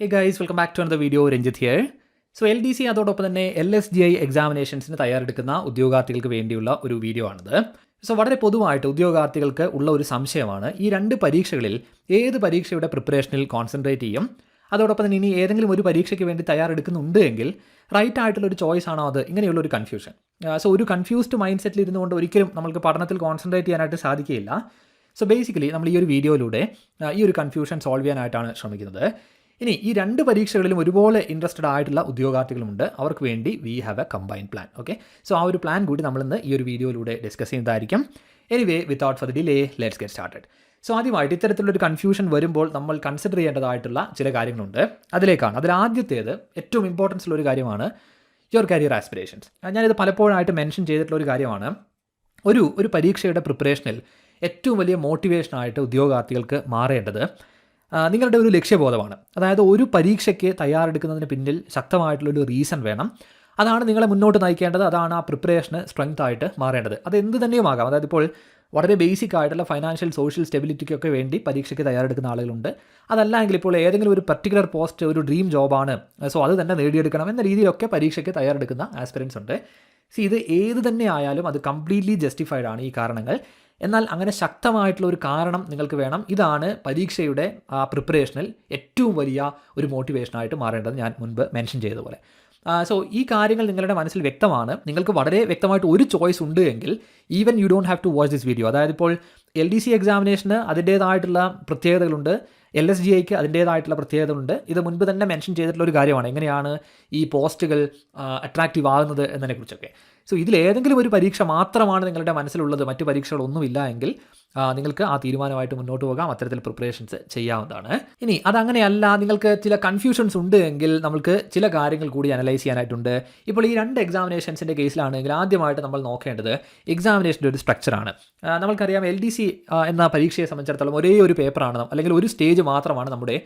Hey guys welcome back to another video Ranjith here so L D C അതോടൊപ്പം തന്നെ L S G I എക്സാമിനേഷൻസിന് തയ്യാറെടുക്കുന്ന ഉദ്യോഗാർത്ഥികൾക്ക് വേണ്ടിയുള്ള ഒരു വീഡിയോ ആണിത്. സോ വളരെ പൊതുവായിട്ട് ഉദ്യോഗാർത്ഥികൾക്ക് ഉള്ള ഒരു സംശയമാണ്. ഈ രണ്ട് പരീക്ഷകളിൽ ഏത് പരീക്ഷയുടെ പ്രിപ്പറേഷനിൽ കോൺസെൻട്രേറ്റ് ചെയ്യും? അതോടൊപ്പം തന്നെ ഇനി ഏതെങ്കിലും ഒരു പരീക്ഷയ്ക്ക് വേണ്ടി തയ്യാറെടുക്കുന്നുണ്ട് എങ്കിൽ റൈറ്റ് ആയിട്ടുള്ള ഒരു ചോയ്സ് ആണോ അത്? ഇങ്ങനെയുള്ള ഒരു കൺഫ്യൂഷൻ സോ ഒരു കൺഫ്യൂസ്ഡ് മൈൻഡ് സെറ്റിൽ ഇരുന്നുകൊണ്ട് ഒരിക്കലും നമുക്ക് പഠനത്തിൽ കോൺസെൻട്രേറ്റ് ചെയ്യാനായിട്ട് സാധിക്കില്ല സോ ബേസിക്കലി നമ്മൾ ഈ ഒരു വീഡിയോയിലൂടെ ഈ ഒരു കൺഫ്യൂഷൻ സോൾവ് ചെയ്യാനായിട്ടാണ് ശ്രമിക്കുന്നത്. ഇനി ഈ രണ്ട് പരീക്ഷകളിലും ഒരുപോലെ ഇൻട്രസ്റ്റഡ് ആയിട്ടുള്ള ഉദ്യോഗാർത്ഥികളുണ്ട് അവർക്ക് വേണ്ടി we have a combine plan okay so ആ ഒരു പ്ലാൻ കൂടി നമ്മളിന്ന് ഈ ഒരു വീഡിയോയിലൂടെ ഡിസ്കസ് ചെയ്യുന്നതായിരിക്കും. Anyway without further delay let's get started so ആദ്യമായിട്ട് ഇത്തരത്തിലൊരു കൺഫ്യൂഷൻ വരുമ്പോൾ നമ്മൾ കൺസിഡർ ചെയ്യേണ്ടതായിട്ടുള്ള ചില കാര്യങ്ങളുണ്ട്. അതിലേക്കാണ് അതിൽ ആദ്യത്തേത് ഏറ്റവും ഇമ്പോർട്ടൻസ് ഉള്ള ഒരു കാര്യമാണ് യുവർ കരിയർ ആസ്പിറേഷൻസ് ഞാനിത് പലപ്പോഴായിട്ട് മെൻഷൻ ചെയ്തിട്ടുള്ള ഒരു കാര്യമാണ്. ഒരു ഒരു പരീക്ഷയുടെ പ്രിപ്പറേഷനിൽ ഏറ്റവും വലിയ മോട്ടിവേഷനായിട്ട് ഉദ്യോഗാർത്ഥികൾക്ക് മാറേണ്ടത് നിങ്ങളുടെ ഒരു ലക്ഷ്യബോധമാണ്. അതായത് ഒരു പരീക്ഷയ്ക്ക് തയ്യാറെടുക്കുന്നതിന് പിന്നിൽ ശക്തമായിട്ടുള്ളൊരു റീസൺ വേണം. അതാണ് നിങ്ങളെ മുന്നോട്ട് നയിക്കേണ്ടത്. അതാണ് ആ പ്രിപ്പറേഷന് സ്ട്രെങ്ത് ആയിട്ട് മാറേണ്ടത്. അത് എന്ത് തന്നെയുമാകാം. അതായത് ഇപ്പോൾ വളരെ ബേസിക് ആയിട്ടുള്ള ഫൈനാൻഷ്യൽ സോഷ്യൽ സ്റ്റെബിലിറ്റിക്കൊക്കെ വേണ്ടി പരീക്ഷയ്ക്ക് തയ്യാറെടുക്കുന്ന ആളുകളുണ്ട്. അതല്ല എങ്കിൽ ഇപ്പോൾ ഏതെങ്കിലും ഒരു പർട്ടിക്കുലർ പോസ്റ്റ് ഒരു ഡ്രീം ജോബാണ് സോ അത് തന്നെ നേടിയെടുക്കണം എന്ന രീതിയിലൊക്കെ പരീക്ഷയ്ക്ക് തയ്യാറെടുക്കുന്ന ആസ്പിറൻസ് ഉണ്ട്. സി ഇത് ഏത് തന്നെ ആയാലും അത് കംപ്ലീറ്റ്ലി ജസ്റ്റിഫൈഡ് ആണ് ഈ കാരണങ്ങൾ. എന്നാൽ അങ്ങനെ ശക്തമായിട്ടുള്ള ഒരു കാരണം നിങ്ങൾക്ക് വേണം. ഇതാണ് പരീക്ഷയുടെ ആ പ്രിപ്പറേഷനിൽ ഏറ്റവും വലിയ ഒരു മോട്ടിവേഷനായിട്ട് മാറേണ്ടത് ഞാൻ മുൻപ് മെൻഷൻ ചെയ്തതുപോലെ. സോ ഈ കാര്യങ്ങൾ നിങ്ങളുടെ മനസ്സിൽ വ്യക്തമാണ്. നിങ്ങൾക്ക് വളരെ വ്യക്തമായിട്ട് ഒരു ചോയ്സ് ഉണ്ട് എങ്കിൽ even you don't have to watch this video അതായത് ഇപ്പോൾ എൽ ഡി സി എക്സാമിനേഷന് അതിന്റേതായിട്ടുള്ള പ്രത്യേകതകളുണ്ട്. എൽ എസ് ജി ഐക്ക് അതിന്റേതായിട്ടുള്ള പ്രത്യേകതകളുണ്ട്. ഇത് മുൻപ് തന്നെ മെൻഷൻ ചെയ്തിട്ടുള്ള ഒരു കാര്യമാണ്. എങ്ങനെയാണ് ഈ പോസ്റ്റുകൾ അട്രാക്റ്റീവ് ആകുന്നത് എന്നതിനെക്കുറിച്ചൊക്കെ. സോ ഇതിൽ ഏതെങ്കിലും ഒരു പരീക്ഷ മാത്രമാണ് നിങ്ങളുടെ മനസ്സിലുള്ളത്. മറ്റു പരീക്ഷകളൊന്നുമില്ല എങ്കിൽ നിങ്ങൾക്ക് ആ തീരുമാനമായിട്ട് മുന്നോട്ട് പോകാം. അത്തരത്തിൽ പ്രിപ്പറേഷൻസ് ചെയ്യാവുന്നതാണ്. ഇനി അതങ്ങനെയല്ല നിങ്ങൾക്ക് ചില കൺഫ്യൂഷൻസ് ഉണ്ട് എങ്കിൽ നമുക്ക് ചില കാര്യങ്ങൾ കൂടി അനലൈസ് ചെയ്യാനായിട്ടുണ്ട്. ഇപ്പോൾ ഈ രണ്ട് എക്സാമിനേഷൻസിന്റെ കേസിലാണെങ്കിൽ ആദ്യമായിട്ട് നമ്മൾ നോക്കേണ്ടത് എക്സാമിനേഷന്റെ ഒരു സ്ട്രക്ചറാണ് നമ്മൾക്കറിയാം എൽ ഡി സി എന്ന പരീക്ഷയെ സംബന്ധിച്ചിടത്തോളം ഒരേ ഒരു പേപ്പറാണ് അല്ലെങ്കിൽ ഒരു സ്റ്റേജ് മാത്രമാണ് നമ്മുടെ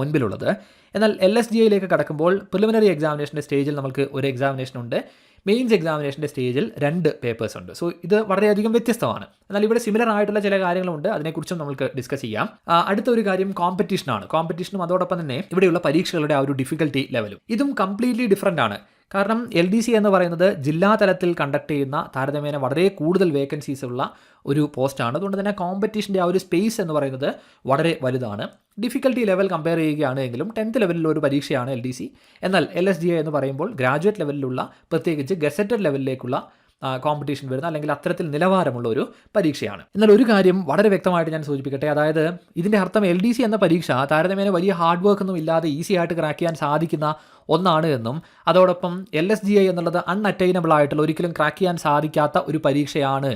മുൻപിലുള്ളത്. എന്നാൽ എൽ എസ് ജി ഐയിലേക്ക് കടക്കുമ്പോൾ പ്രിലിമിനറി എക്സാമിനേഷന്റെ സ്റ്റേജിൽ നമുക്ക് ഒരു എക്സാമിനേഷൻ ഉണ്ട്. മെയിൻസ് എക്സാമിനേഷന്റെ സ്റ്റേജിൽ രണ്ട് പേപ്പേഴ്സ് ഉണ്ട്. സോ ഇത് വളരെയധികം വ്യത്യസ്തമാണ്. എന്നാൽ ഇവിടെ സിമിലർ ആയിട്ടുള്ള ചില കാര്യങ്ങളുണ്ട്. അതിനെക്കുറിച്ചും നമുക്ക് ഡിസ്കസ് ചെയ്യാം. അടുത്ത ഒരു കാര്യം കോമ്പറ്റീഷനാണ് കോമ്പറ്റീഷനും അതോടൊപ്പം തന്നെ ഇവിടെയുള്ള പരീക്ഷകളുടെ ആ ഒരു ഡിഫിക്കൽട്ടി ലെവലും ഇതും കംപ്ലീറ്റ്ലി ഡിഫറന്റ് ആണ്. കാരണം എൽ ഡി സി എന്ന് പറയുന്നത് ജില്ലാ തലത്തിൽ കണ്ടക്ട് ചെയ്യുന്ന താരതമ്യേന വളരെ കൂടുതൽ വേക്കൻസീസ് ഉള്ള ഒരു പോസ്റ്റാണ് അതുകൊണ്ട് തന്നെ കോമ്പറ്റീഷന്റെ ആ ഒരു സ്പേസ് എന്ന് പറയുന്നത് വളരെ വലുതാണ്. ഡിഫിക്കൽട്ടി ലെവൽ കമ്പയർ ചെയ്യുകയാണ് എങ്കിലും ടെൻത്ത് ലെവലിലുള്ള ഒരു പരീക്ഷയാണ് എൽ ഡി സി എന്നാൽ എൽ എസ് ഡി എന്ന് പറയുമ്പോൾ ഗ്രാജുവേറ്റ് ലെവലിലുള്ള പ്രത്യേകിച്ച് ഗസറ്റഡ് ലെവലിലേക്കുള്ള കോമ്പറ്റീഷൻ വരുന്ന അല്ലെങ്കിൽ അത്തരത്തിൽ നിലവാരമുള്ള ഒരു പരീക്ഷയാണ്. എന്നാൽ ഒരു കാര്യം വളരെ വ്യക്തമായിട്ട് ഞാൻ സൂചിപ്പിക്കട്ടെ. അതായത് ഇതിന്റെ അർത്ഥം എൽ ഡി സി എന്ന പരീക്ഷ താരതമ്യേന വലിയ ഹാർഡ് വർക്ക് ഒന്നും ഇല്ലാതെ ഈസി ആയിട്ട് ക്രാക്ക് ചെയ്യാൻ സാധിക്കുന്ന ഒന്നാണ് എന്നും അതോടൊപ്പം എൽ എസ് ജി ഐ എന്നുള്ളത് അൺഅറ്റൈനബിൾ ആയിട്ടുള്ള ഒരിക്കലും ക്രാക്ക് ചെയ്യാൻ സാധിക്കാത്ത ഒരു പരീക്ഷയാണ്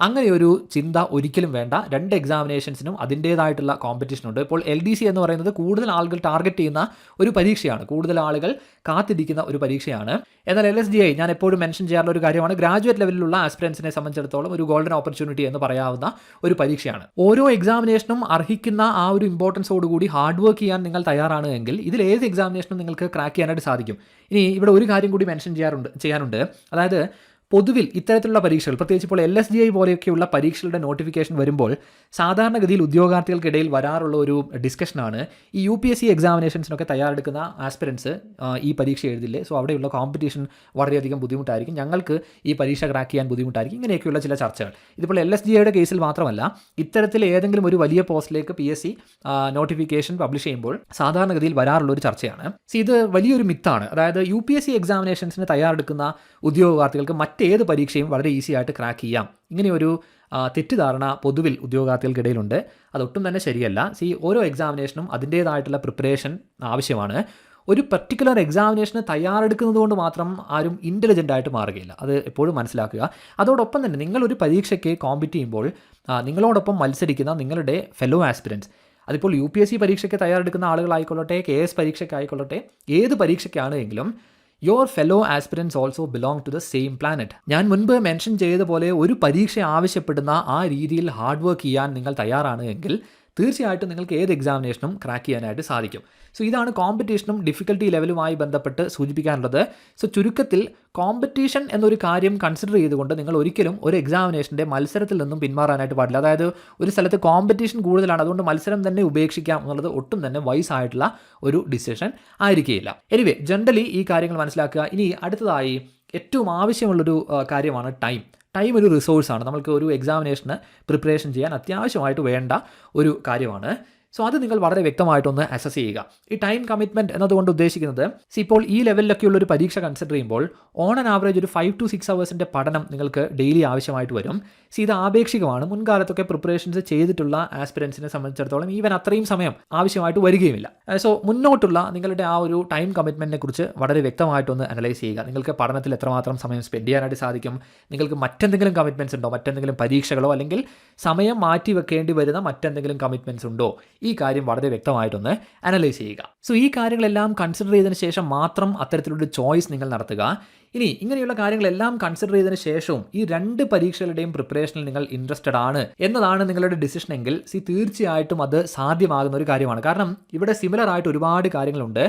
അങ്ങനെ ഒരു ചിന്ത ഒരിക്കലും വേണ്ട. രണ്ട് എക്സാമിനേഷൻസിനും അതിന്റേതായിട്ടുള്ള കോമ്പറ്റീഷൻ ഉണ്ട്. ഇപ്പോൾ എൽ ഡി സി എന്ന് പറയുന്നത് കൂടുതൽ ആളുകൾ ടാർഗറ്റ് ചെയ്യുന്ന ഒരു പരീക്ഷയാണ്. കൂടുതൽ ആളുകൾ കാത്തിരിക്കുന്ന ഒരു പരീക്ഷയാണ്. എന്നാൽ എൽ എസ് ഡി ഐ ഞാൻ എപ്പോഴും മെൻഷൻ ചെയ്യാറുള്ള ഒരു കാര്യമാണ്. ഗ്രാജുവേറ്റ് ലെവലിലുള്ള ആസ്പിറൻസിനെ സംബന്ധിച്ചിടത്തോളം ഒരു ഗോൾഡൻ ഓപ്പർച്യൂണിറ്റി എന്ന് പറയാവുന്ന ഒരു പരീക്ഷയാണ്. ഓരോ എക്സാമിനേഷനും അർഹിക്കുന്ന ആ ഒരു ഇമ്പോർട്ടൻസോടുകൂടി ഹാർഡ് വർക്ക് ചെയ്യാൻ നിങ്ങൾ തയ്യാറാണ് എങ്കിൽ ഇതിൽ ഏത് എക്സാമിനേഷനും നിങ്ങൾക്ക് ക്രാക്ക് ചെയ്യാനായിട്ട് സാധിക്കും. ഇനി ഇവിടെ ഒരു കാര്യം കൂടി മെൻഷൻ ചെയ്യാറുണ്ട് ചെയ്യാനുണ്ട്. അതായത് പൊതുവിൽ ഇത്തരത്തിലുള്ള പരീക്ഷകൾ പ്രത്യേകിച്ച് ഇപ്പോൾ എൽ എസ് ഡി ഐ പോലെയൊക്കെയുള്ള പരീക്ഷകളുടെ നോട്ടിഫിക്കേഷൻ വരുമ്പോൾ സാധാരണഗതിയിൽ ഉദ്യോഗാർത്ഥികൾക്കിടയിൽ വരാറുള്ള ഒരു ഡിസ്കഷനാണ് ഈ യു പി എസ് സി എക്സാമിനേഷൻസിനൊക്കെ തയ്യാറെടുക്കുന്ന ആസ്പിരൻസ് ഈ പരീക്ഷ എഴുതില്ലേ? സോ അവിടെയുള്ള കോമ്പറ്റീഷൻ വളരെയധികം ബുദ്ധിമുട്ടായിരിക്കും. ഞങ്ങൾക്ക് ഈ പരീക്ഷ ക്രാക്ക് ചെയ്യാൻ ബുദ്ധിമുട്ടായിരിക്കും. ഇങ്ങനെയൊക്കെയുള്ള ചില ചർച്ചകൾ. ഇതിപ്പോൾ എൽ എസ് ഡി ഐയുടെ കേസിൽ മാത്രമല്ല ഇത്തരത്തിൽ ഏതെങ്കിലും ഒരു വലിയ പോസ്റ്റിലേക്ക് P S C notification publish ചെയ്യുമ്പോൾ സാധാരണഗതിയിൽ വരാറുള്ള ഒരു ചർച്ചയാണ്. സി ഇത് വലിയൊരു മിത്താണ് അതായത് യു പി എസ് സി എക്സാമിനേഷൻസിന് തയ്യാറെടുക്കുന്ന ഉദ്യോഗാർത്ഥികൾക്ക് മറ്റേത് പരീക്ഷയും വളരെ ഈസി ആയിട്ട് ക്രാക്ക് ചെയ്യാം. ഇങ്ങനെയൊരു തെറ്റിദ്ധാരണ പൊതുവിൽ ഉദ്യോഗാർത്ഥികൾക്കിടയിലുണ്ട്. അതൊട്ടും തന്നെ ശരിയല്ല. സി ഓരോ എക്സാമിനേഷനും അതിന്റേതായിട്ടുള്ള പ്രിപ്പറേഷൻ ആവശ്യമാണ്. ഒരു പർട്ടിക്കുലർ എക്സാമിനേഷന് തയ്യാറെടുക്കുന്നത് കൊണ്ട് മാത്രം ആരും ഇന്റലിജന്റ് ആയിട്ട് മാറുകയില്ല. അത് എപ്പോഴും മനസ്സിലാക്കുക. അതോടൊപ്പം തന്നെ നിങ്ങളൊരു പരീക്ഷയ്ക്ക് കോമ്പീറ്റ് ചെയ്യുമ്പോൾ നിങ്ങളോടൊപ്പം മത്സരിക്കുന്ന നിങ്ങളുടെ ഫെലോ ആസ്പിരൻസ് അതിപ്പോൾ യു പി എസ് സി പരീക്ഷയ്ക്ക് തയ്യാറെടുക്കുന്ന ആളുകളായിക്കൊള്ളട്ടെ കെ എസ് പരീക്ഷയ്ക്കായിക്കൊള്ളട്ടെ ഏത് പരീക്ഷയ്ക്കാണ് എങ്കിലും your fellow aspirants also belong to the same planet ഞാൻ മുൻപ് മെൻഷൻ ചെയ്ത പോലെ ഒരു പരീക്ഷ ആവശ്യപ്പെടുന്ന ആ രീതിയിൽ ഹാർഡ് വർക്ക് ചെയ്യാൻ നിങ്ങൾ തയ്യാറാണ് എങ്കിൽ തീർച്ചയായിട്ടും നിങ്ങൾക്ക് ഏത് എക്സാമിനേഷനും ക്രാക്ക് ചെയ്യാനായിട്ട് സാധിക്കും. സോ ഇതാണ് കോമ്പറ്റീഷനും ഡിഫിക്കൽട്ടി ലെവലുമായി ബന്ധപ്പെട്ട് സൂചിപ്പിക്കാനുള്ളത്. സോ ചുരുക്കത്തിൽ കോമ്പറ്റീഷൻ എന്നൊരു കാര്യം കൺസിഡർ ചെയ്തുകൊണ്ട് നിങ്ങൾ ഒരിക്കലും ഒരു എക്സാമിനേഷന്റെ മത്സരത്തിൽ നിന്നും പിന്മാറാനായിട്ട് പാടില്ല. അതായത് ഒരു സ്ഥലത്ത് കോമ്പറ്റീഷൻ കൂടുതലാണ്. അതുകൊണ്ട് മത്സരം തന്നെ ഉപേക്ഷിക്കാം എന്നുള്ളത് ഒട്ടും തന്നെ വൈസ് ആയിട്ടുള്ള ഒരു ഡിസിഷൻ ആയിരിക്കുകയില്ല എനിവേ ജനറലി ഈ കാര്യങ്ങൾ മനസ്സിലാക്കുക. ഇനി അടുത്തതായി ഏറ്റവും ആവശ്യമുള്ളൊരു കാര്യമാണ് ടൈം ടൈം ഒരു റിസോഴ്സാണ്. നമുക്ക് ഒരു എക്സാമിനേഷന് പ്രിപ്പറേഷൻ ചെയ്യാൻ അത്യാവശ്യമായിട്ട് വേണ്ട ഒരു കാര്യമാണ്. സോ അത് നിങ്ങൾ വളരെ വ്യക്തമായിട്ടൊന്ന് അസസ് ചെയ്യുക. ഈ ടൈം കമ്മിറ്റ്മെന്റ് എന്നതുകൊണ്ട് ഉദ്ദേശിക്കുന്നത് ഇപ്പോൾ ഈ ലെവലിലൊക്കെയുള്ള ഒരു പരീക്ഷ കൺസിഡർ ചെയ്യുമ്പോൾ ഓൺ ആൻ ആവറേജ് ഒരു ഫൈവ് ടു സിക്സ് അവേഴ്സിന്റെ പഠനം നിങ്ങൾക്ക് ഡെയിലി ആവശ്യമായിട്ട് വരും. സി ഇത് ആപേക്ഷികമാണ്. മുൻകാലത്തൊക്കെ പ്രിപ്പറേഷൻസ് ചെയ്തിട്ടുള്ള ആസ്പിരൻസിനെ സംബന്ധിച്ചിടത്തോളം ഈവൻ അത്രയും സമയം ആവശ്യമായിട്ട് വരികയുമില്ല. സോ മുന്നോട്ടുള്ള നിങ്ങളുടെ ആ ഒരു ടൈം കമ്മിറ്റ്മെന്റിനെ കുറിച്ച് വളരെ വ്യക്തമായിട്ടൊന്ന് അനലൈസ് ചെയ്യുക. നിങ്ങൾക്ക് പഠനത്തിൽ എത്രമാത്രം സമയം സ്പെൻഡ് ചെയ്യാനായിട്ട് സാധിക്കും? നിങ്ങൾക്ക് മറ്റെന്തെങ്കിലും കമ്മിറ്റ്മെന്റ്സ് ഉണ്ടോ? മറ്റെന്തെങ്കിലും പരീക്ഷകളോ? അല്ലെങ്കിൽ സമയം മാറ്റി വെക്കേണ്ടി വരുന്ന മറ്റെന്തെങ്കിലും കമ്മിറ്റ്മെന്റ്സ് ഉണ്ടോ? ഈ കാര്യം വളരെ വ്യക്തമായിട്ടൊന്ന് അനലൈസ് ചെയ്യുക. സോ ഈ കാര്യങ്ങളെല്ലാം കൺസിഡർ ചെയ്തതിന് ശേഷം മാത്രം അത്തരത്തിലൊരു ചോയ്സ് നിങ്ങൾ നടത്തുക. ഇനി ഇങ്ങനെയുള്ള കാര്യങ്ങളെല്ലാം കൺസിഡർ ചെയ്തതിന് ശേഷവും ഈ രണ്ട് പരീക്ഷകളുടെയും പ്രിപ്പറേഷനിൽ നിങ്ങൾ ഇൻട്രസ്റ്റഡ് ആണ് എന്നതാണ് നിങ്ങളുടെ ഡിസിഷൻ എങ്കിൽ സി തീർച്ചയായിട്ടും അത് സാധ്യമാകുന്ന ഒരു കാര്യമാണ്. കാരണം ഇവിടെ സിമിലർ ആയിട്ട് ഒരുപാട് കാര്യങ്ങളുണ്ട്.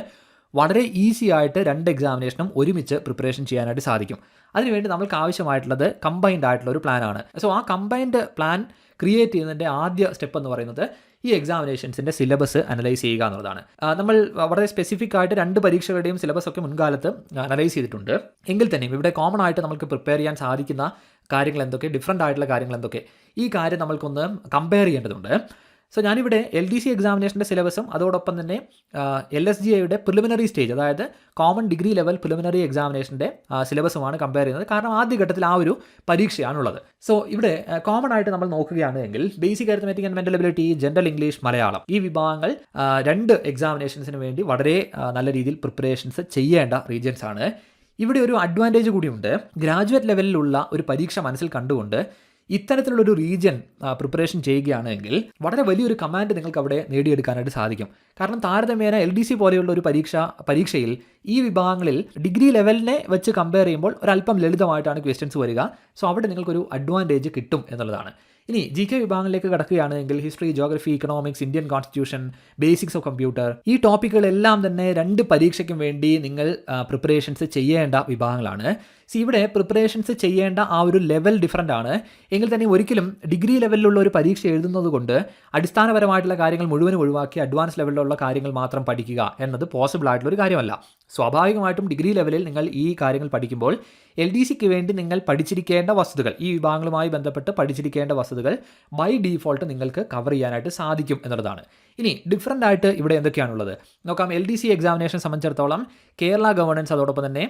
വളരെ ഈസി ആയിട്ട് രണ്ട് എക്സാമിനേഷനും ഒരുമിച്ച് പ്രിപ്പറേഷൻ ചെയ്യാനായിട്ട് സാധിക്കും. അതിനുവേണ്ടി നമ്മൾക്ക് ആവശ്യമായിട്ടുള്ളത് കമ്പൈൻഡ് ആയിട്ടുള്ള ഒരു പ്ലാനാണ് സോ ആ കമ്പൈൻഡ് പ്ലാൻ ക്രിയേറ്റ് ചെയ്യുന്നതിന്റെ ആദ്യ സ്റ്റെപ്പ് എന്ന് പറയുന്നത് ഈ എക്സാമിനേഷൻസിന്റെ സിലബസ് അനലൈസ് ചെയ്യുക എന്നുള്ളതാണ്. നമ്മൾ വളരെ സ്പെസിഫിക് ആയിട്ട് രണ്ട് പരീക്ഷകളുടെയും സിലബസ് ഒക്കെ മുൻകാലത്ത് അനലൈസ് ചെയ്തിട്ടുണ്ട്. എങ്കിൽ തന്നെയും ഇവിടെ കോമൺ ആയിട്ട് നമുക്ക് പ്രിപ്പയർ ചെയ്യാൻ സാധിക്കുന്ന കാര്യങ്ങൾ എന്തൊക്കെ ഡിഫറെന്റ് ആയിട്ടുള്ള കാര്യങ്ങൾ എന്തൊക്കെ ഈ കാര്യം നമ്മൾക്കൊന്ന് കമ്പയർ ചെയ്യേണ്ടതുണ്ട്. സോ ഞാനിവിടെ എൽ ഡി സി എക്സാമിനേഷന്റെ സിലബസും അതോടൊപ്പം തന്നെ എൽ എസ് ജി ഐയുടെ പ്രിലിമിനറി സ്റ്റേജ് അതായത് കോമൺ ഡിഗ്രി ലെവൽ പ്രിലിമിനറി എക്സാമിനേഷന്റെ സിലബസുമാണ് കമ്പയർ ചെയ്യുന്നത്. കാരണം ആദ്യ ഘട്ടത്തിൽ ആ ഒരു പരീക്ഷയാണുള്ളത്. സോ ഇവിടെ കോമൺ ആയിട്ട് നമ്മൾ നോക്കുകയാണ് എങ്കിൽ basic arithmetic and mental ability general English Malayalam ഈ വിഭാഗങ്ങൾ രണ്ട് എക്സാമിനേഷൻസിന് വേണ്ടി വളരെ നല്ല രീതിയിൽ പ്രിപ്പറേഷൻസ് ചെയ്യേണ്ട റീജിയൻസ് ആണ്. ഇവിടെ ഒരു അഡ്വാന്റേജ് കൂടിയുണ്ട്. ഗ്രാജുവേറ്റ് ലെവലിലുള്ള ഒരു പരീക്ഷ മനസ്സിൽ കണ്ടുകൊണ്ട് ഇത്തരത്തിലുള്ളൊരു റീജിയൻ പ്രിപ്പറേഷൻ ചെയ്യുകയാണെങ്കിൽ വളരെ വലിയൊരു കമാൻഡ് നിങ്ങൾക്ക് അവിടെ നേടിയെടുക്കാനായിട്ട് സാധിക്കും. കാരണം താരതമ്യേന എൽ ഡി സി പോലെയുള്ള ഒരു പരീക്ഷ പരീക്ഷയിൽ ഈ വിഭാഗങ്ങളിൽ ഡിഗ്രി ലെവലിനെ വെച്ച് കമ്പയർ ചെയ്യുമ്പോൾ ഒരല്പം ലളിതമായിട്ടാണ് ക്വസ്റ്റ്യൻസ് വരിക. സോ അവിടെ നിങ്ങൾക്കൊരു അഡ്വാന്റേജ് കിട്ടും എന്നുള്ളതാണ്. ഇനി ജി കെ വിഭാഗങ്ങളിലേക്ക് കടക്കുകയാണെങ്കിൽ history geography economics Indian constitution basics of computer ഈ ടോപ്പിക്കുകളെല്ലാം തന്നെ രണ്ട് പരീക്ഷയ്ക്കും വേണ്ടി നിങ്ങൾ പ്രിപ്പറേഷൻസ് ചെയ്യേണ്ട വിഭാഗങ്ങളാണ്. സി ഇവിടെ പ്രിപ്പറേഷൻസ് ചെയ്യേണ്ട ആ ഒരു ലെവൽ ഡിഫറന്റ് ആണ്. എങ്കിൽ തന്നെ ഒരിക്കലും ഡിഗ്രി ലെവലിലുള്ള ഒരു പരീക്ഷ എഴുതുന്നത് കൊണ്ട് അടിസ്ഥാനപരമായിട്ടുള്ള കാര്യങ്ങൾ മുഴുവനും ഒഴിവാക്കി അഡ്വാൻസ് ലെവലിലുള്ള കാര്യങ്ങൾ മാത്രം പഠിക്കുക എന്നത് പോസിബിൾ ആയിട്ടുള്ള ഒരു കാര്യമല്ല. സ്വാഭാവികമായിട്ടും ഡിഗ്രി ലെവലിൽ നിങ്ങൾ ഈ കാര്യങ്ങൾ പഠിക്കുമ്പോൾ എൽ ഡി സിക്ക് വേണ്ടി നിങ്ങൾ പഠിച്ചിരിക്കേണ്ട വസ്തുതകൾ ഈ വിഭാഗങ്ങളുമായി ബന്ധപ്പെട്ട് പഠിച്ചിരിക്കേണ്ട വസ്തുതകൾ ബൈ ഡീഫോൾട്ട് നിങ്ങൾക്ക് കവർ ചെയ്യാനായിട്ട് സാധിക്കും എന്നുള്ളതാണ്. ഇനി ഡിഫറന്റ് ആയിട്ട് ഇവിടെ എന്തൊക്കെയാണുള്ളത്? നോക്കാം എൽ ഡി സി എക്സാമിനേഷൻ സംബന്ധിച്ചിടത്തോളം കേരള ഗവർണൻസ് അതോടൊപ്പം തന്നെ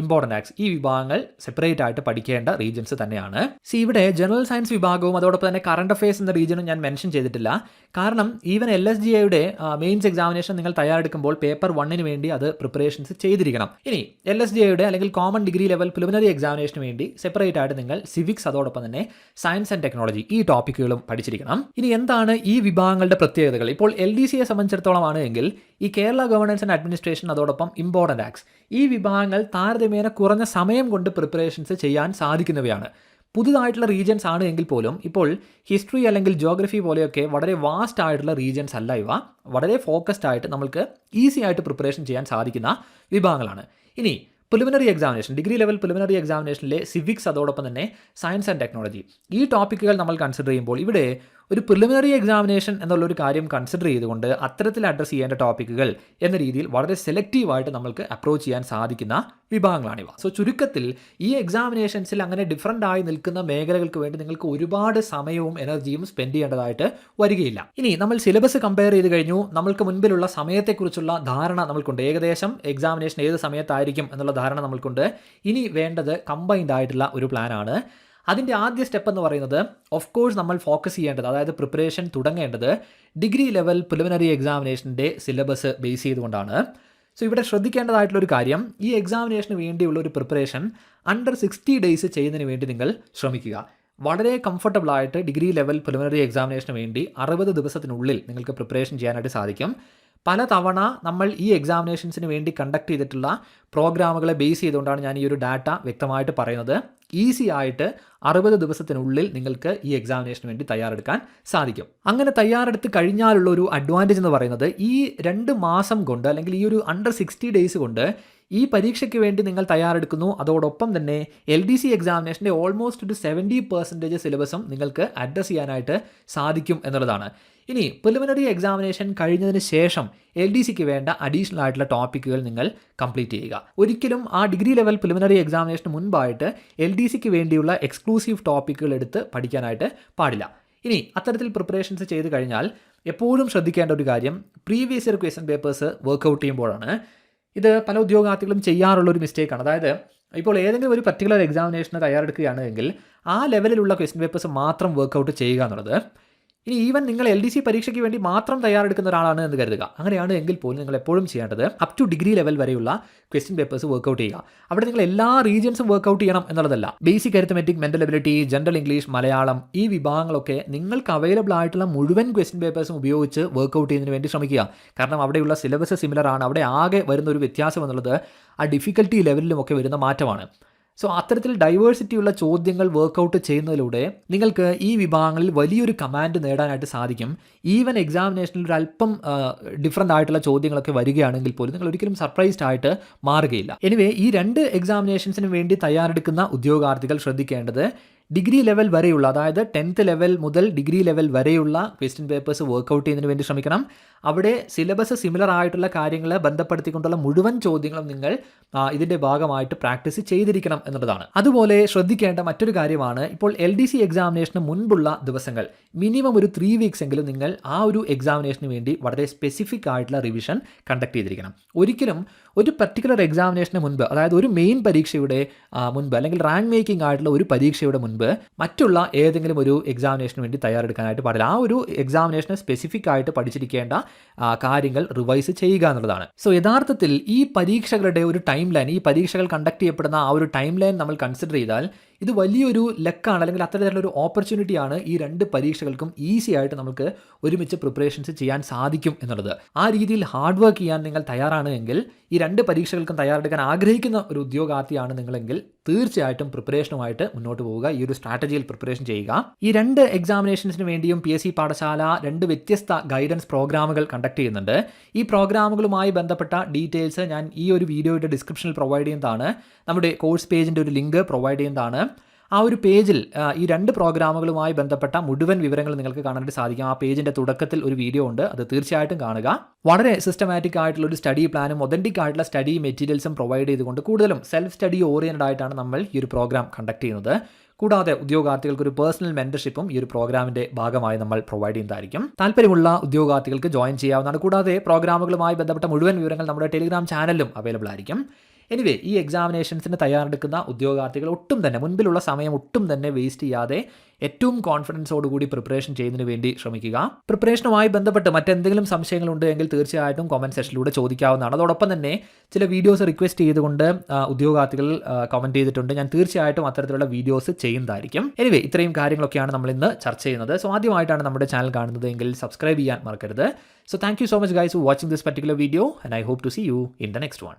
ഇമ്പോർട്ടന്റ് ആക്ട്സ് ഈ വിഭാഗങ്ങൾ സെപ്പറേറ്റ് ആയിട്ട് പഠിക്കേണ്ട റീജൻസ് തന്നെയാണ്. സി ഇവിടെ ജനറൽ സയൻസ് വിഭാഗവും അതോടൊപ്പം തന്നെ കറണ്ട് അഫയേഴ്സ് എന്ന റീജിയനും ഞാൻ മെൻഷൻ ചെയ്തിട്ടില്ല. കാരണം ഈവൻ എൽ എസ് ജി ഐയുടെ മെയിൻസ് എക്സാമിനേഷൻ നിങ്ങൾ തയ്യാറെടുക്കുമ്പോൾ പേപ്പർ വണ്ണിന് വേണ്ടി അത് പ്രിപ്പറേഷൻസ് ചെയ്തിരിക്കണം. ഇനി എൽ എസ് ജി ഐയുടെ അല്ലെങ്കിൽ കോമൺ ഡിഗ്രി ലെവൽ പ്രിലിമിനറി എക്സാമിനേഷന് വേണ്ടി സെപ്പറേറ്റ് ആയിട്ട് നിങ്ങൾ സിവിക്സ് അതോടൊപ്പം തന്നെ സയൻസ് ആൻഡ് ടെക്നോളജി ഈ ടോപ്പിക്കുകളും പഠിച്ചിരിക്കണം. ഇനി എന്താണ് ഈ വിഭാഗങ്ങളുടെ പ്രത്യേകതകൾ? ഇപ്പോൾ എൽ ഡി സിയെ സംബന്ധിച്ചിടത്തോളമാണ് എങ്കിൽ ഈ കേരള ഗവർണൻസ് ആൻഡ് അഡ്മിനിസ്ട്രേഷൻ അതോടൊപ്പം ഇമ്പോർട്ടന്റ് ആക്ട്സ് ഈ വിഭാഗങ്ങൾ താരതമ്യേന കുറഞ്ഞ സമയം കൊണ്ട് പ്രിപ്പറേഷൻസ് ചെയ്യാൻ സാധിക്കുന്നവയാണ്. പുതുതായിട്ടുള്ള റീജിയൻസ് ആണ് എങ്കിൽ പോലും ഇപ്പോൾ ഹിസ്റ്ററി അല്ലെങ്കിൽ ജോഗ്രഫി പോലെയൊക്കെ വളരെ വാസ്റ്റ് ആയിട്ടുള്ള റീജിയൻസ് അല്ല ഇവ. വളരെ ഫോക്കസ്ഡ് ആയിട്ട് നമുക്ക് ഈസി ആയിട്ട് പ്രിപ്പറേഷൻ ചെയ്യാൻ സാധിക്കുന്ന വിഭാഗങ്ങളാണ്. ഇനി preliminary examination degree level preliminary എക്സാമിനേഷനിലെ civics അതോടൊപ്പം തന്നെ സയൻസ് ആൻഡ് ടെക്നോളജി ഈ ടോപ്പിക്കുകൾ നമ്മൾ കൺസിഡർ ചെയ്യുമ്പോൾ ഇവിടെ ഒരു പ്രിലിമിനറി എക്സാമിനേഷൻ എന്നുള്ളൊരു കാര്യം കൺസിഡർ ചെയ്തുകൊണ്ട് അത്തരത്തിൽ അഡ്രസ്സ് ചെയ്യേണ്ട ടോപ്പിക്കുകൾ എന്ന രീതിയിൽ വളരെ സെലക്റ്റീവായിട്ട് നമ്മൾക്ക് അപ്രോച്ച് ചെയ്യാൻ സാധിക്കുന്ന വിഭാഗങ്ങളാണിവ. സോ ചുരുക്കത്തിൽ ഈ എക്സാമിനേഷൻസിൽ അങ്ങനെ ഡിഫറന്റ് ആയി നിൽക്കുന്ന മേഖലകൾക്ക് വേണ്ടി നിങ്ങൾക്ക് ഒരുപാട് സമയവും എനർജിയും സ്പെൻഡ് ചെയ്യേണ്ടതായിട്ട് വരികയില്ല. ഇനി നമ്മൾ സിലബസ് കമ്പയർ ചെയ്ത് കഴിഞ്ഞു. നമ്മൾക്ക് മുൻപിലുള്ള സമയത്തെക്കുറിച്ചുള്ള ധാരണ നമ്മൾക്കുണ്ട്. ഏകദേശം എക്സാമിനേഷൻ ഏത് സമയത്തായിരിക്കും എന്നുള്ള ധാരണ നമ്മൾക്കുണ്ട്. ഇനി വേണ്ടത് കമ്പൈൻഡ് ആയിട്ടുള്ള ഒരു പ്ലാനാണ് അതിന്റെ ആദ്യ സ്റ്റെപ്പ് എന്ന് പറയുന്നത് ഓഫ് കോഴ്സ് നമ്മൾ ഫോക്കസ് ചെയ്യേണ്ടത് അതായത് പ്രിപ്പറേഷൻ തുടങ്ങേണ്ടത് ഡിഗ്രി ലെവൽ പ്രിലിമിനറി എക്സാമിനേഷന്റെ സിലബസ് ബേസ് ചെയ്തുകൊണ്ടാണ്. സോ ഇവിടെ ശ്രദ്ധിക്കേണ്ടതായിട്ടുള്ള ഒരു കാര്യം ഈ എക്സാമിനേഷന് വേണ്ടിയുള്ള ഒരു പ്രിപ്പറേഷൻ അണ്ടർ സിക്സ്റ്റി ഡേയ്സ് ചെയ്യുന്നതിന് വേണ്ടി നിങ്ങൾ ശ്രമിക്കുക. വളരെ കംഫർട്ടബിൾ ആയിട്ട് ഡിഗ്രി ലെവൽ പ്രിലിമിനറി എക്സാമിനേഷന് വേണ്ടി അറുപത് ദിവസത്തിനുള്ളിൽ നിങ്ങൾക്ക് പ്രിപ്പറേഷൻ ചെയ്യാനായിട്ട് സാധിക്കും. പല തവണ നമ്മൾ ഈ എക്സാമിനേഷൻസിന് വേണ്ടി കണ്ടക്ട് ചെയ്തിട്ടുള്ള പ്രോഗ്രാമുകളെ ബേസ് ചെയ്തുകൊണ്ടാണ് ഞാൻ ഈ ഒരു ഡാറ്റ വ്യക്തമായിട്ട് പറയുന്നത്. ഈസി ആയിട്ട് അറുപത് ദിവസത്തിനുള്ളിൽ നിങ്ങൾക്ക് ഈ എക്സാമിനേഷന് വേണ്ടി തയ്യാറെടുക്കാൻ സാധിക്കും. അങ്ങനെ തയ്യാറെടുത്ത് കഴിഞ്ഞാലുള്ള ഒരു അഡ്വാന്റേജ് എന്ന് പറയുന്നത് ഈ രണ്ട് മാസം കൊണ്ട് അല്ലെങ്കിൽ ഈ ഒരു അണ്ടർ സിക്സ്റ്റി ഡേയ്സ് കൊണ്ട് ഈ പരീക്ഷയ്ക്ക് വേണ്ടി നിങ്ങൾ തയ്യാറെടുക്കുന്നു. അതോടൊപ്പം തന്നെ എൽ ഡി സി എക്സാമിനേഷന്റെ ഓൾമോസ്റ്റ് ഒരു സെവന്റി പെർസെന്റേജ് സിലബസും നിങ്ങൾക്ക് അഡ്രസ്സ് ചെയ്യാനായിട്ട് സാധിക്കും എന്നുള്ളതാണ്. ഇനി പ്രിലിമിനറി എക്സാമിനേഷൻ കഴിഞ്ഞതിന് ശേഷം എൽ ഡി സിക്ക് വേണ്ട അഡീഷണൽ ആയിട്ടുള്ള ടോപ്പിക്കുകൾ നിങ്ങൾ കംപ്ലീറ്റ് ചെയ്യുക. ഒരിക്കലും ആ ഡിഗ്രി ലെവൽ പ്രിലിമിനറി എക്സാമിനേഷന് മുൻപായിട്ട് എൽ ഡി സിക്ക് വേണ്ടിയുള്ള എക്സ്ക്ലൂസീവ് ടോപ്പിക്കുകൾ എടുത്ത് പഠിക്കാനായിട്ട് പാടില്ല. ഇനി അത്തരത്തിൽ പ്രിപ്പറേഷൻസ് ചെയ്ത് കഴിഞ്ഞാൽ എപ്പോഴും ശ്രദ്ധിക്കേണ്ട ഒരു കാര്യം previous year question papers workout ചെയ്യുമ്പോഴാണ്. ഇത് പല ഉദ്യോഗാർത്ഥികളും ചെയ്യാറുള്ള ഒരു മിസ്റ്റേക്കാണ് അതായത് ഇപ്പോൾ ഏതെങ്കിലും ഒരു പർട്ടിക്കുലർ എക്സാമിനേഷന് തയ്യാറെടുക്കുകയാണെങ്കിൽ ആ ലെവലിലുള്ള ക്വസ്റ്റ്യൻ പേപ്പേഴ്സ് മാത്രം വർക്കൗട്ട് ചെയ്യുക എന്നുള്ളത് ഇനി ഈവൻ നിങ്ങൾ എൽ ഡി സി പരീക്ഷയ്ക്ക് വേണ്ടി മാത്രം തയ്യാറെടുക്കുന്ന ഒരാളാണ് എന്ന് കരുതുക. അങ്ങനെയാണ് എങ്കിൽ പോലും നിങ്ങൾ എപ്പോഴും ചെയ്യേണ്ടത് അപ് ടു ഡിഗ്രി ലെവൽ വരെയുള്ള ക്വസ്റ്റ്യൻ പേപ്പേഴ്സ് വർക്കൗട്ട് ചെയ്യുക. അവിടെ നിങ്ങൾ എല്ലാ റീജിയൻസും വർക്കൗട്ട് ചെയ്യണം എന്നുള്ളതല്ല. Basic arithmetic mental ability general English Malayalam ഈ വിഭാഗങ്ങളൊക്കെ നിങ്ങൾക്ക് അവൈലബിൾ ആയിട്ടുള്ള മുഴുവൻ ക്വസ്റ്റ്യൻ പേപ്പേഴ്സും ഉപയോഗിച്ച് വർക്കൗട്ട് ചെയ്യുന്നതിന് വേണ്ടി ശ്രമിക്കുക. കാരണം അവിടെയുള്ള സിലബസ് സിമിലർ ആണ്. അവിടെ ആകെ വരുന്ന ഒരു വ്യത്യാസം എന്നുള്ളത് ആ ഡിഫിക്കൽട്ടി ലെവലിലുമൊക്കെ വരുന്ന മാറ്റമാണ്. സോ അത്തരത്തിൽ ഡൈവേഴ്സിറ്റിയുള്ള ചോദ്യങ്ങൾ വർക്ക്ഔട്ട് ചെയ്യുന്നതിലൂടെ നിങ്ങൾക്ക് ഈ വിഭാഗങ്ങളിൽ വലിയൊരു കമാൻഡ് നേടാനായിട്ട് സാധിക്കും. ഈവൻ എക്സാമിനേഷനിൽ ഒരു അല്പം ഡിഫറന്റ് ആയിട്ടുള്ള ചോദ്യങ്ങളൊക്കെ വരികയാണെങ്കിൽ പോലും നിങ്ങൾ ഒരിക്കലും സർപ്രൈസ്ഡ് ആയിട്ട് മാറുകയില്ല. എനിവേ ഈ രണ്ട് എക്സാമിനേഷൻസിന് വേണ്ടി തയ്യാറെടുക്കുന്ന ഉദ്യോഗാർത്ഥികൾ ശ്രദ്ധിക്കേണ്ടത് ഡിഗ്രി ലെവൽ വരെയുള്ള അതായത് ടെൻത്ത് ലെവൽ മുതൽ ഡിഗ്രി ലെവൽ വരെയുള്ള ക്വസ്റ്റ്യൻ പേപ്പേഴ്സ് വർക്കൗട്ട് ചെയ്യുന്നതിന് വേണ്ടി ശ്രമിക്കണം. അവിടെ സിലബസ് സിമിലർ ആയിട്ടുള്ള കാര്യങ്ങളെ ബന്ധപ്പെടുത്തിക്കൊണ്ടുള്ള മുഴുവൻ ചോദ്യങ്ങളും നിങ്ങൾ ഇതിന്റെ ഭാഗമായിട്ട് പ്രാക്ടീസ് ചെയ്തിരിക്കണം എന്നുള്ളതാണ്. അതുപോലെ ശ്രദ്ധിക്കേണ്ട മറ്റൊരു കാര്യമാണ് ഇപ്പോൾ എൽ ഡി സി എക്സാമിനേഷന് മുൻപുള്ള ദിവസങ്ങൾ. മിനിമം ഒരു ത്രീ വീക്സ് എങ്കിലും നിങ്ങൾ ആ ഒരു എക്സാമിനേഷന് വേണ്ടി വളരെ സ്പെസിഫിക് ആയിട്ടുള്ള റിവിഷൻ കണ്ടക്ട് ചെയ്തിരിക്കണം. ഒരിക്കലും ഒരു പർട്ടിക്കുലർ എക്സാമിനേഷന് മുൻപ് അതായത് ഒരു മെയിൻ പരീക്ഷയുടെ മുൻപ് അല്ലെങ്കിൽ റാങ്ക് മേക്കിംഗ് ആയിട്ടുള്ള ഒരു പരീക്ഷയുടെ മുൻപ് മറ്റുള്ള ഏതെങ്കിലും ഒരു എക്സാമിനേഷന് വേണ്ടി തയ്യാറെടുക്കാനായിട്ട് പാടില്ല. ആ ഒരു എക്സാമിനേഷന് സ്പെസിഫിക് ആയിട്ട് പഠിച്ചിരിക്കേണ്ട കാര്യങ്ങൾ റിവൈസ് ചെയ്യുക എന്നുള്ളതാണ്. സോ യഥാർത്ഥത്തിൽ ഈ പരീക്ഷകളുടെ ഒരു ടൈം ലൈൻ ഈ പരീക്ഷകൾ കണ്ടക്ട് ചെയ്യപ്പെടുന്ന ആ ഒരു ടൈം ലൈൻ നമ്മൾ കൺസിഡർ ചെയ്താൽ ഇത് വലിയൊരു ലക്കാണ് അല്ലെങ്കിൽ അത്തരത്തിലുള്ള ഒരു ഓപ്പർച്യൂണിറ്റിയാണ് ഈ രണ്ട് പരീക്ഷകൾക്കും ഈസി ആയിട്ട് നമുക്ക് ഒരുമിച്ച് പ്രിപ്പറേഷൻസ് ചെയ്യാൻ സാധിക്കും എന്നുള്ളത്. ആ രീതിയിൽ ഹാർഡ് വർക്ക് ചെയ്യാൻ നിങ്ങൾ തയ്യാറാണ് എങ്കിൽ ഈ രണ്ട് പരീക്ഷകൾക്കും തയ്യാറെടുക്കാൻ ആഗ്രഹിക്കുന്ന ഒരു ഉദ്യോഗാർത്ഥിയാണ് നിങ്ങളെങ്കിൽ തീർച്ചയായിട്ടും പ്രിപ്പറേഷനുമായിട്ട് മുന്നോട്ട് പോവുക ഈ ഒരു സ്ട്രാറ്റജിയിൽ പ്രിപ്പറേഷൻ ചെയ്യുക. ഈ രണ്ട് എക്സാമിനേഷൻസിന് വേണ്ടിയും പി എസ് സി പാഠശാല രണ്ട് വ്യത്യസ്ത ഗൈഡൻസ് പ്രോഗ്രാമുകൾ കണ്ടക്ട് ചെയ്യുന്നുണ്ട്. ഈ പ്രോഗ്രാമുകളുമായി ബന്ധപ്പെട്ട ഡീറ്റെയിൽസ് ഞാൻ ഈ ഒരു വീഡിയോയുടെ ഡിസ്ക്രിപ്ഷനിൽ പ്രൊവൈഡ് ചെയ്യുന്നതാണ്. നമ്മുടെ കോഴ്സ് പേജിന്റെ ഒരു ലിങ്ക് പ്രൊവൈഡ് ചെയ്യുന്നതാണ്. ആ ഒരു പേജിൽ ഈ രണ്ട് പ്രോഗ്രാമുകളുമായി ബന്ധപ്പെട്ട മുഴുവൻ വിവരങ്ങൾ നിങ്ങൾക്ക് കാണാനായിട്ട് സാധിക്കും. ആ പേജിന്റെ തുടക്കത്തിൽ ഒരു വീഡിയോ ഉണ്ട്. അത് തീർച്ചയായിട്ടും കാണുക. വളരെ സിസ്റ്റമാറ്റിക് ആയിട്ടുള്ള ഒരു സ്റ്റഡി പ്ലാനും ഒതന്റിക് ആയിട്ടുള്ള സ്റ്റഡി മെറ്റീരിയൽസും പ്രൊവൈഡ് ചെയ്തുകൊണ്ട് കൂടുതലും സെൽഫ് സ്റ്റഡി ഓറിയന്റഡ് ആയിട്ടാണ് നമ്മൾ ഈ ഒരു പ്രോഗ്രാം കണ്ടക്ട് ചെയ്യുന്നത്. കൂടാതെ ഉദ്യോഗാർത്ഥികൾക്ക് ഒരു പേഴ്സണൽ മെന്റർഷിപ്പും ഈ ഒരു പ്രോഗ്രാമിന്റെ ഭാഗമായി നമ്മൾ പ്രൊവൈഡ് ചെയ്യുന്നതായിരിക്കും. താല്പര്യമുള്ള ഉദ്യോഗാർത്ഥികൾക്ക് ജോയിൻ ചെയ്യാവുന്നതാണ്. കൂടാതെ പ്രോഗ്രാമുകളുമായി ബന്ധപ്പെട്ട മുഴുവൻ വിവരങ്ങൾ നമ്മുടെ ടെലിഗ്രാം ചാനലിലും അവൈലബിൾ ആയിരിക്കും. എനിവേ ഈ എക്സാമിനേഷൻസിന് തയ്യാറെടുക്കുന്ന ഉദ്യോഗാർത്ഥികൾ ഒട്ടും തന്നെ മുൻപിലുള്ള സമയം ഒട്ടും തന്നെ വേസ്റ്റ് ചെയ്യാതെ ഏറ്റവും കോൺഫിഡൻസോടുകൂടി പ്രിപ്പറേഷൻ ചെയ്യുന്നതിന് വേണ്ടി ശ്രമിക്കുക. പ്രിപ്പറേഷനുമായി ബന്ധപ്പെട്ട് മറ്റെന്തെങ്കിലും സംശയങ്ങളുണ്ട് എങ്കിൽ തീർച്ചയായിട്ടും കോമന്റ് സെക്ഷനിലൂടെ ചോദിക്കാവുന്നതാണ്. അതോടൊപ്പം തന്നെ ചില വീഡിയോസ് റിക്വസ്റ്റ് ചെയ്തുകൊണ്ട് ഉദ്യോഗാർത്ഥികൾ കമന്റ് ചെയ്തിട്ടുണ്ട്. ഞാൻ തീർച്ചയായിട്ടും അത്തരത്തിലുള്ള വീഡിയോസ് ചെയ്യുന്നതായിരിക്കും. എനിവേ ഇത്രയും കാര്യങ്ങളൊക്കെയാണ് നമ്മൾ ഇന്ന് ചർച്ച ചെയ്യുന്നത്. സോ ആദ്യമായിട്ടാണ് നമ്മുടെ ചാനൽ കാണുന്നത് എങ്കിൽ സബ്സ്ക്രൈബ് ചെയ്യാൻ മറക്കരുത്. So thank you so much guys for watching this particular video and I hope to see you in the next one